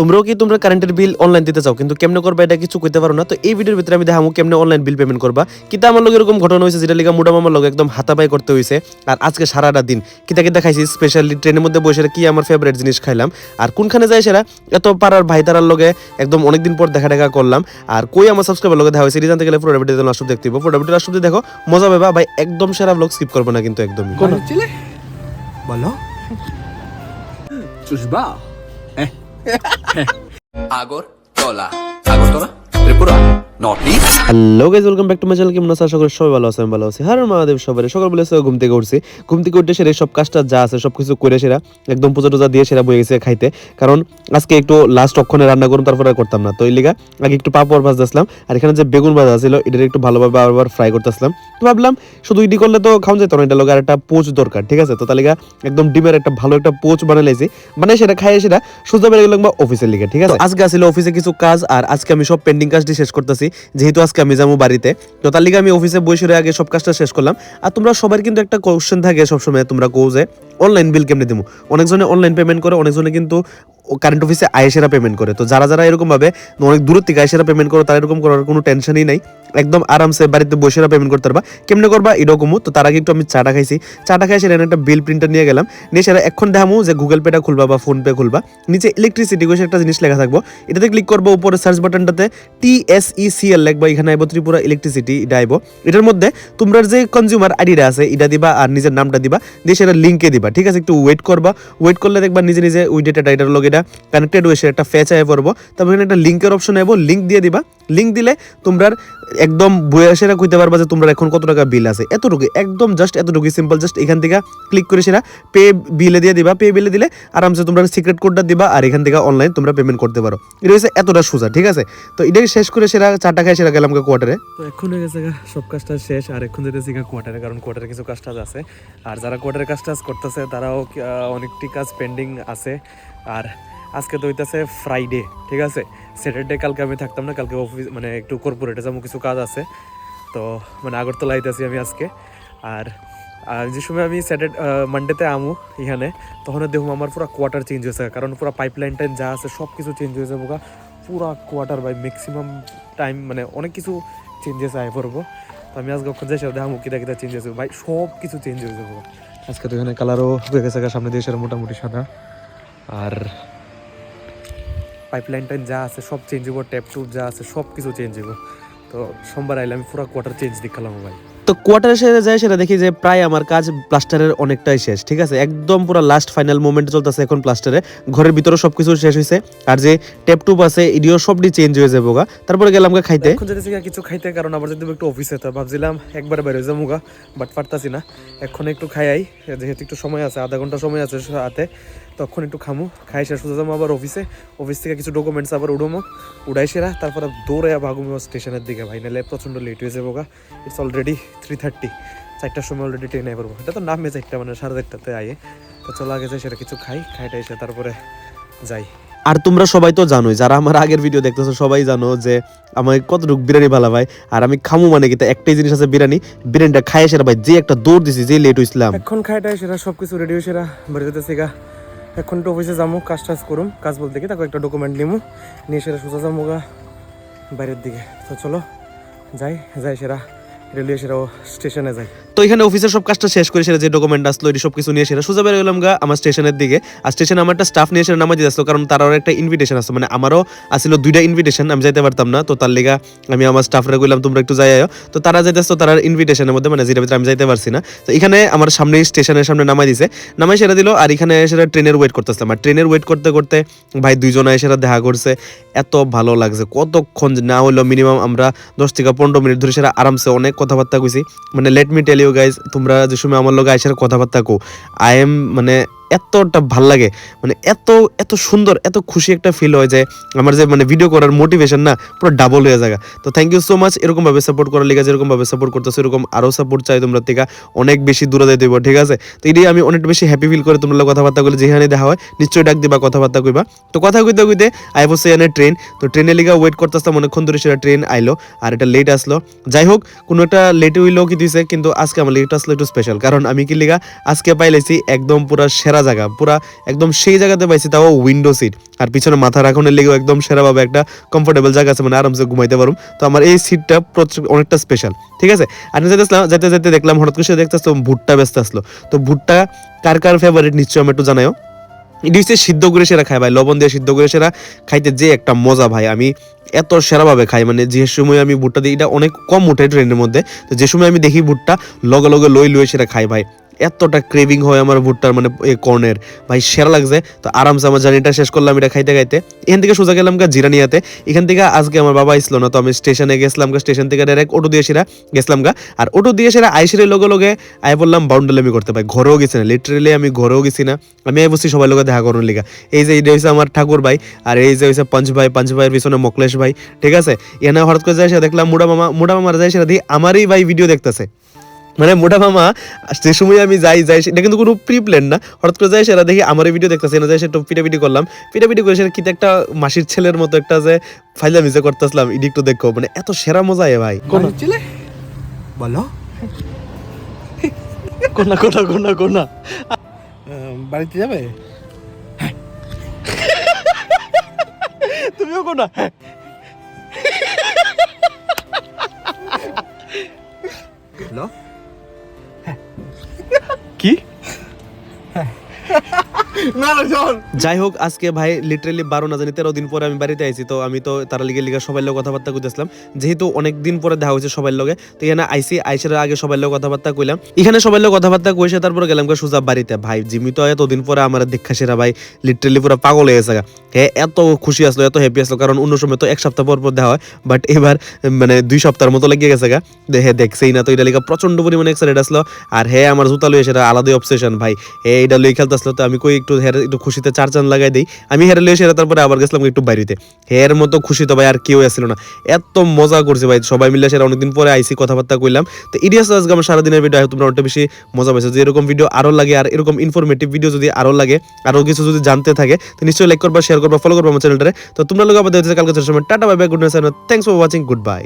তোমরাও কি তোমরা কারেন্টের বিল অনলাইন দিতে চাও? কিন্তু কেমনে করবা এটা কিছু কইতে পারো না। তো এই ভিডিওর ভিতরে আমি দেখামু কেমনে অনলাইন বিল পেমেন্ট করবা। কিতা আমার লগে এরকম ঘটনা হয়েছে যেটা লিগা মুডা মামার লগে একদম হাতাপাই করতে হয়েছে আর আজকে সারাটা দিন কিতা কিতা খাইছি স্পেশালি ট্রেনের মধ্যে বসে কি আমার ফেভারিট জিনিস খাইলাম। আর কোনখানে যাই সেরা এত পাড়ার ভাই তারার লগে একদম অনেকদিন পর দেখা দেখা করলাম। আর কই আমার সাবস্ক্রাইবার লগে দেখা হয়েছে এটা জানতে গেলে পুরো ভিডিও লাস্ট দেখতে হবে পুরো ভিডিও দেখো মজা পাবা ভাই একদম সেরা ব্লগ স্কিপ করবে না কিন্তু একদম। বলো। চুষবা। Agartala. Agartala? Tripura north east hello guys welcome back to my channel কেমন আছো? আশা করি সবাই ভালো আছে ভালো আছি। হ্যাঁ মহাদেব সবাই সকাল বলে ঘুম থেকে উঠছি। ঘুম থেকে উঠে সেরে সব কাজটা যা আছে সব কিছু করে সেরা। একদম পূজা টুজা দিয়ে সেরা বয়ে গেছে খাইতে। কারণ আজকে একটু লাস্ট অক্ষণে রান্না করুন তারপরে করতাম না। তো এই লিগা আগে একটু পাপড় আর এখানে যে বেগুন ভাজা ছিল এটা একটু ভালোভাবে আবার ফ্রাই করতেছিলাম। তো ভাবলাম শুধু ইডি করলে তো খাওয়া যেত না এটা লোক আর একটা পোচ দরকার ঠিক আছে? তো তার লিগা একদম ডিমের একটা ভালো একটা পোচ বানাই লাইছি। মানে সেটা খাইয়ে সেটা সোজা বেড়ে গেলাম বা অফিসের লিগে ঠিক আছে? আজকে আসলে অফিসে কিছু কাজ আর আজকে আমি সব পেন্ডিং কাজটি শেষ করতেছি। যেহেতু আজকে আমি যাব বাড়িতে। তো তার লিগে আমি অফিসে বসে আগে সব কাজটা শেষ করলাম। আর তোমরা সবার কিন্তু একটা কোয়েশ্চেন থাকে সবসময় তোমরা কো যে অনলাইন বিল কেমনে দিব অনেকজনে অনলাইন পেমেন্ট করে, অনেকজনে কিন্তু কারেন্ট অফিসে আয়েসেরা পেমেন্ট করে। তো যারা যারা এরকম ভাবে অনেক দূর থেকে আয়েসেরা পেমেন্ট করো, তারা এরকম করার কোনো টেনশনই নাই। একদম আরামসে বাড়িতে বসেরা পেমেন্ট করতে পারবা। কেমনে করবা? এরকমও। তো তার আগে একটু আমি চাটা খাইছি। চাটা খাই সেটা একটা বিল প্রিন্টার নিয়ে গেলাম। নিয়ে সেটা এখন দেখামু যে গুগল পেটা খুলবা বা ফোন পে খুলবা। নিচে ইলেকট্রিসিটি বসে একটা জিনিস লেখা থাকব। এটাতে ক্লিক করব, উপরে search বাটনটাতে T S E C L লিখবা। এখানে আইবো ত্রিপুরা ইলেকট্রিসিটি এটা আইবো। এটার মধ্যে তোমরা যে কনজিউমার আইডিটা আছে, এটা দিবা আর নিজের নামটা দিবা। দিয়ে সেটা লিঙ্কে দিবা। ঠিক আছে? একটু ওয়েট করবা। ওয়েট করলে দেখবা নিজে নিজে ওই ডেটাটা এটার লগে এটা কানেক্টেড হয়েছে একটা ফেচ আয় করব তারপর এখানে একটা লিঙ্কের অপশন আইব লিঙ্ক দিয়ে দিবা। লিঙ্ক দিলে তোমরা একদম বইয়া সেরা কইতে পারবা যে তোমরা এখন কত টাকা বিল আছে। এতটুকু, একদম জাস্ট এতটুকু সিম্পল জাস্ট এখান থেকে ক্লিক করে সেরা পে বিলে দিয়ে দিবা। পে বিলে দিলে আরামসে তোমরা সিক্রেট কোডটা দিবা আর এখান থেকে অনলাইন তোমরা পেমেন্ট করতে পারো। এটা হচ্ছে এতটা সোজা, ঠিক আছে? তো এটাকে শেষ করে সেরা চারটা খাই, সেরা গেলাম কোয়ার্টারে তো এখন হয়ে গেছে সব কাজটা শেষ। আর এখন যেতেছি কোয়ার্টারে কারণ কোয়ার্টারে কিছু কাজ টাজ আছে। আর যারা কোয়ার্টারে কাজ টাজ করতেছে, তারাও অনেকটি কাজ পেন্ডিং আছে। আর আজকে তো হইতেছে ফ্রাইডে ঠিক আছে? স্যাটারডে কালকে আমি থাকতাম না, কালকে অফিস মানে একটু কর্পোরেটে যাব, কিছু কাজ আছে। তো মানে আগরতলা আইতেছি আমি আজকে। আর আর যে সময় আমি স্যাটারডে মানডেতে আমু এখানে, তখন দেখুন আমার পুরো কোয়ার্টার চেঞ্জ হয়েছে। কারণ পুরো পাইপলাইন টাইন যা আছে সব কিছু চেঞ্জ হয়েছে বোকা। পুরা কোয়ার্টার বাই ম্যাক্সিমাম টাইম মানে অনেক কিছু চেঞ্জেস আয় পড়ব। তো আমি আজকে ওখানে যাই সেটা দেখাবো কিতা কিতা চেঞ্জ হয়েছে। ভাই সব কিছু চেঞ্জ হয়ে যাব আজকে তো এখানে কালারও হয়ে গেছে সামনে দিয়ে মোটামুটি সাদা। আর পাইপলাইন টাইন যা আছে সব চেঞ্জ হব ট্যাপ টুপ যা আছে সব কিছু চেঞ্জ হব তো সোমবার আইলে আমি পুরো কোয়ার্টার চেঞ্জ দেখালাম ভাই। তো কোয়ার্টার সেরে যায় সেটা দেখি যে প্রায় আমার কাজ প্লাস্টারের অনেকটাই শেষ ঠিক আছে? একদম পুরো লাস্ট ফাইনাল মোমেন্ট চলতেছে এখন প্লাস্টারে ঘরের ভিতরে সবকিছু শেষ হয়েছে আর যে টেপ টুপ আছে ইডিও সবটি চেঞ্জ হয়ে যাব গা। তারপরে গেলাম গা খাইতে। এখন যেতেছি কিছু খাইতে কারণ আবার যদি একটু অফিসে তো ভাবছিলাম একবার বের হয়ে যাব গা বাট পারতাছি না। এখন একটু খাইয়াই যেহেতু একটু সময় আছে আধা ঘণ্টা সময় আছে হাতে তখন একটু খামো খাই শেষ সোজা যাব আবার অফিসে অফিস থেকে কিছু ডকুমেন্টস আবার উড়মো উড়াই সেরা তারপরে দৌড়ে ভাগুমি স্টেশনের দিকে ভাই নাহলে প্রচণ্ড লেট হয়ে যাব গা। ইটস অলরেডি থ্রি থার্টি চারটার সময় অলরেডি ট্রেনে পড়ব এটা তো নামে চারটা মানে সাড়ে চারটাতে আয়ে। তো চলো আগে যাই সেটা কিছু খাই খাইটা এসে তারপরে যাই। আর তোমরা সবাই তো জানোই যারা আমার আগের ভিডিও দেখতেছো সবাই জানো যে আমার কতটুকু বিরিয়ানি ভালো ভাই। আর আমি খামু মানে কি একটাই জিনিস আছে বিরিয়ানি। বিরিয়ানিটা খাই সেরা ভাই যে একটা দৌড় দিছি যে লেট হইছিলাম। এখন খাইটাই সেটা সব কিছু রেডি হয়ে সেরা বেড়ে যেতেছি গা। এখন তো অফিসে যাব কাজ টাজ করুম, কাজ বলতে কি তাকে একটা ডকুমেন্ট নিমু, নিয়ে সেরা সোজা যাব গা বাইরের দিকে। তো চলো, যাই যাই সেরা, রেলওয়ে সেরা স্টেশনে যাই। তো এখানে অফিসের সব কাজটা শেষ করে সেটা যে ডকুমেন্ট আসলো, এটি সব কিছু নিয়ে সেটা সোজা বের গেলাম গা আমার স্টেশনের দিকে। আর স্টেশনে আমার একটা স্টাফ নিয়ে সেটা দিয়ে আসলো, কারণ তারও একটা ইনভিটেশন আসলো। মানে আমারও আসছিল দুইটা ইনভিটেশন আমি যাইতে পারতাম না। তো তার লিগা আমি আমার স্টাফরা কইলাম, তোমরা একটু যাই আয়ো। তো তারা যাইতেছো তার ইনভিটেশনের মধ্যে মানে যেটা ভিতরে আমি যাইতে পারছি না। তো এখানে আমার সামনে, স্টেশনের সামনে নামাই দিছে। নামাই সেটা দিল, আর এখানে সেটা ট্রেনের ওয়েট করতেছিলাম আর ট্রেনের ওয়েট করতে করতে ভাই দুইজন সেটা দেখা করছে। এত ভালো লাগছে, কতক্ষণ না হইল মিনিমাম আমরা দশ থেকে পনেরো মিনিট ধরে সেটা আরামসে অনেক কথাবার্তা কইছি। মানে let me tell you guys তোমরা যে সময় আমার লোক আইসার কথাবার্তা কো আই এম মানে এতটা ভালো লাগে। মানে এত এত সুন্দর, এত খুশি একটা ফিল হয় যে আমার যে মানে ভিডিও করার মোটিভেশন না পুরো ডাবল হয়ে যায় তো থ্যাংক ইউ সো মাচ এরকম ভাবে সাপোর্ট করার লিগে যেরকম ভাবে সাপোর্ট করতেছো, এরকম আরও সাপোর্ট চাই তোমরা থেকে অনেক বেশি দূরে যাইতে হইব, ঠিক আছে? তো এটাই আমি অনেক বেশি হ্যাপি ফিল করে তোমরা কথাবার্তা বলে যেখানে দেখা হয় নিশ্চয়ই ডাক দিবা, কথাবার্তা কইবা। তো কথা কইতে কইতে আই বসে এনে ট্রেন তো ট্রেনের লিগা ওয়েট করতেছিলাম, অনেকক্ষণ ধরে সেটা ট্রেন আইলো, আর এটা লেট আসলো। যাই হোক, কোনো একটা লেট হইল কি দিছে, কিন্তু আজকে আমার লেট আসলো একটু স্পেশাল কারণ আমি কি লিগা আজকে পাইলেছি একদম পুরো সেরা সেরা জায়গা। পুরা একদম সেই জায়গাতে পাইছি, তাও উইন্ডো সিট আর পিছনে মাথা রাখনের লেগেও একদম সেরাভাবে একটা কমফোর্টেবল জায়গা আছে মানে আরামসে ঘুমাইতে পারুম। তো আমার এই সিটটা অনেকটা স্পেশাল ঠিক আছে? আর আমি যেতে যেতে যেতে দেখলাম, হঠাৎ করে দেখতে আসলো ভুট্টা ব্যস্ত আসলো। তো ভুট্টা কার কার ফেভারিট নিশ্চয় আমি একটু জানাইও এটি হচ্ছে সিদ্ধ করে সেরা খায় ভাই, লবণ দিয়ে সিদ্ধ করে সেরা খাইতে যে একটা মজা ভাই, আমি এত সেরাভাবে খাই মানে যে সময় আমি ভুট্টা দিই, এটা অনেক কম উঠে ট্রেনের মধ্যে। তো যে সময় আমি দেখি ভুট্টা, লগে লগে লই লই সেটা খাই ভাই। এতটা ক্রেভিং হয় আমার ভুট্টার মানে কর্নের। ভাই, সেরা লাগছে। তো আরামসে আমার জার্নিটা শেষ করলাম এটা খাইতে খাইতে। এখান থেকে সোজা গেলাম গা জিরানিয়াতে। এখান থেকে আজকে আমার বাবা আসলো না, তো আমি স্টেশনে গেছিলাম গা। স্টেশন থেকে ডাইরেক্ট অটো দিয়ে সেরা গেছিলাম গা। আর অটো দিয়ে সেরা আইসিরে লগে লগে আই বললাম বাউন্ডালামি করতে পাই ঘরেও গেছি না লিটারেলি আমি ঘরেও গেছি না। আমি আই বসছি সবাই লোকে দেখা করুন লিগা। এই যে এটা হচ্ছে আমার ঠাকুর ভাই, আর এই যে হচ্ছে পঞ্চ ভাই, পঞ্চ ভাইয়ের পিছনে মকলেশ ভাই। ঠিক আছে? এখানে হঠাৎ করে যাই সে দেখলাম মুড়া মামা, মুড়া মামার যাই সেটা দিয়ে আমারই ভাই ভিডিও দেখতেছে। মানে মোটা মামা যে সময় আমি যাই যাই এটা কিন্তু কোনো প্রি প্ল্যান না হঠাৎ করে যাই সেটা দেখি আমার ভিডিও দেখতেছে না যাই সেটা পিটাপিটি করলাম পিটাপিটি করে সেটা কিতে একটা মাসির ছেলের মতো একটা যে ফাইলা মিজে করতেছিলাম ইডি একটু দেখো মানে এত সেরা মজা এ ভাই কোন ছিলে বলো কোনা কোনা কোনা কোনা বাড়িতে যাবে তুমিও কোনা বলো কি? যাই হোক, আজকে ভাই লিটারেলি বারো না জানি তেরো দিন পরে আমি বাড়িতে আইছি, তো আমি তো তারা লিগে লিগে সবাই লোক কথাবার্তা কইতেছিলাম। যেহেতু অনেক দিন পরে দেখা হয়েছে সবাই লগে, তো এখানে আইসি, আইসের আগে সবাই লোক কথাবার্তা কইলাম। এখানে সবাই লোক কথাবার্তা কইছে তারপরে গেলাম সুজা বাড়িতে। ভাই, জিমি তো এতদিন পরে আমার দেখা সেরা, ভাই লিটারেলি পুরো পাগল হয়ে গেছে গা। হে, এত খুশি আসলো, এত হ্যাপি আসলো, কারণ অন্য সময় তো এক সপ্তাহ পর পর দেওয়া হয় বাট এবার মানে দুই সপ্তাহের মতো লেগে গেছে গা। দে- হে, দেখছেই না তো, এটা লিগা প্রচণ্ড পরিমাণে এক্সাইটেড আসলো। আর হে, আমার জুতা লইয়ে সেটা আলাদাই অবসেশন ভাই। হে, এটা লই খেলতে আসলো, তো আমি কই একটু হের একটু খুশিতে চার চান লাগাই দিই। আমি হেরে লইয়ে সেটা তারপরে আবার গেছিলাম একটু বাইরেতে। হের মতো খুশি তো ভাই আর কেউ আসছিল না। এত মজা করছে ভাই, সবাই মিলে সেটা অনেকদিন পরে আইসি কথাবার্তা কইলাম। তো ইডিয়াস আজকে আমার সারাদিনের ভিডিও তোমরা অনেকটা বেশি মজা পাইছো। যে এরকম ভিডিও আরও লাগে আর এরকম ইনফরমেটিভ ভিডিও যদি আরও লাগে আরও কিছু যদি জানতে থাকে, তো নিশ্চয়ই লাইক করবা শেয়ার করবা ফলো করবা আমার চ্যানেলটারে তো তোমরা লোক আবার দেখতে কালকে সময়। Tata bye bye good night thanks for watching good bye